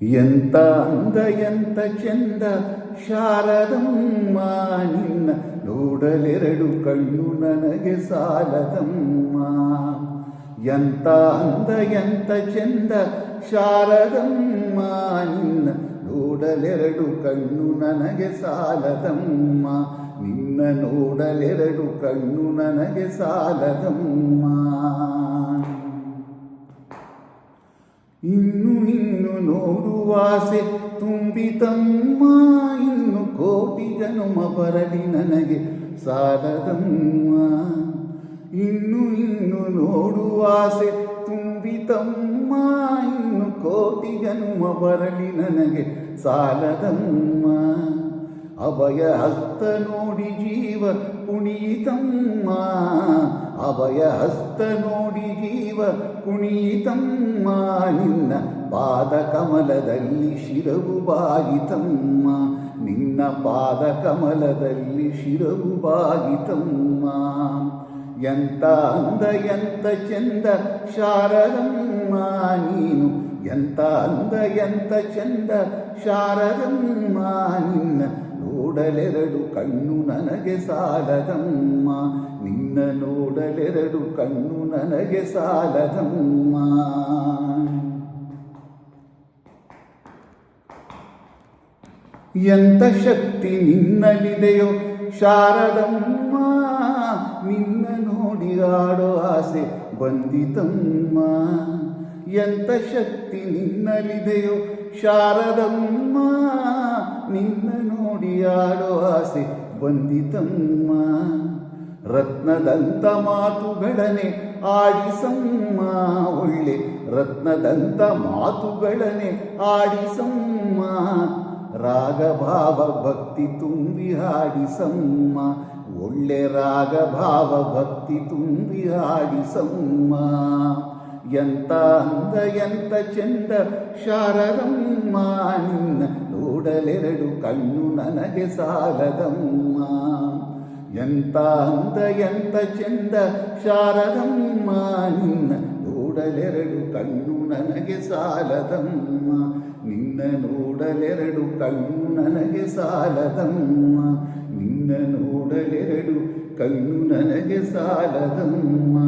ಎಂತ ಅಂದ, ಎಂತ ಚೆಂದ ಶಾರದಮ್ಮ ನಿನ್ನ ನೋಡಲೆರಡು ಕಣ್ಣು ನನಗೆ ಸಾಲದಮ್ಮ ಎಂತ ಅಂದ, ಎಂತ ಚೆಂದ ಶಾರದಮ್ಮ ನಿನ್ನ ನೋಡಲೆರಡು ಕಣ್ಣು ನನಗೆ ಸಾಲದಮ್ಮ ನಿನ್ನ ನೋಡಲೆರಡು ಕಣ್ಣು ನನಗೆ ಸಾಲದಮ್ಮ ಇನ್ನು ಇನ್ನು ನೋಡುವಾಸೆ ತುಂಬಿತಮ್ಮ ಇನ್ನು ಕೋಟಿ ಜನುಮ ಬರಲಿ ನನಗೆ ಸಾಲದಮ್ಮ ಇನ್ನು ಇನ್ನು ನೋಡುವಾಸೆ ತುಂಬಿತಮ್ಮ ಇನ್ನು ಕೋಟಿ ಜನುಮ ಬರಲಿ ನನಗೆ ಸಾಲದಮ್ಮ ಅಭಯ ಹಸ್ತ ನೋಡಿ ಜೀವ ಕುಣೀತಮ್ಮ ಅಭಯ ಹಸ್ತ ನೋಡಿ ಜೀವ ಕುಣೀತಮ್ಮ ನಿನ್ನ ಪಾದ ಕಮಲದಲ್ಲಿ ಶಿರವು ಬಾಗಿತಮ್ಮ. ನಿನ್ನ ಪಾದ ಕಮಲದಲ್ಲಿ ಶಿರವು ಬಾಗಿತಮ್ಮ. ಎಂತ ಅಂದ, ಎಂತ ಚಂದ ಶಾರದಮ್ಮ. ನೀನು ಎಂತ ಅಂದ, ಎಂತ ಚಂದ ಶಾರದಮ್ಮ. ನಿನ್ನ ನೋಡಲೆರಡು ಕಣ್ಣು ನನಗೆ ಸಾಲದಮ್ಮ. ನಿನ್ನ ನೋಡಲೆರಡು ಕಣ್ಣು ನನಗೆ ಸಾಲದಮ್ಮ. ಎಂತ ಶಕ್ತಿ ನಿನ್ನಲ್ಲಿದೆಯೋ ಶಾರದಮ್ಮ. ನಿನ್ನ ನೋಡಿ ಆಡೋ ಆಸೆ ಬಂದಿತಮ್ಮ. ಎಂತ ಶಕ್ತಿ ನಿನ್ನಲ್ಲಿದೆಯೋ ಶಾರದಮ್ಮ. ನಿನ್ನ ನೋಡಿ ಆಡೋ ಆಸೆ ಬಂದಿತಮ್ಮ. ರತ್ನದಂತ ಮಾತುಗಳನೆ ಆಡಿಸಮ್ಮ. ಒಳ್ಳೆ ರತ್ನದಂತ ಮಾತುಗಳನೆ ಆಡಿಸಮ್ಮ. ರಾಗಭಾವ ಭಕ್ತಿ ತುಂಬಿ ಹಾಡಿಸಮ್ಮ. ಒಳ್ಳೆ ರಾಗಭಾವ ಭಕ್ತಿ ತುಂಬಿ ಹಾಡಿಸಮ್ಮ. ಎಂತ ಅಂದ ಎಂತ ಚಂದ ಶಾರದಮ್ಮ. ನಿನ್ನ ನೋಡಲೆರಡು ಕಣ್ಣು ನನಗೆ ಸಾಲದಮ್ಮ. ಎಂತ ಅಂದ, ಎಂತ ಚೆಂದ ಶಾರದಮ್ಮ. ನಿನ್ನ ನೋಡಲೆರಡು ಕಣ್ಣು ನನಗೆ ಸಾಲದಮ್ಮ. ನಿನ್ನ ನೋಡಲೆರಡು ಕಣ್ಣು ನನಗೆ ಸಾಲದಮ್ಮ. ನಿನ್ನ ನೋಡಲೆರಡು ಕಣ್ಣು ನನಗೆ ಸಾಲದಮ್ಮ.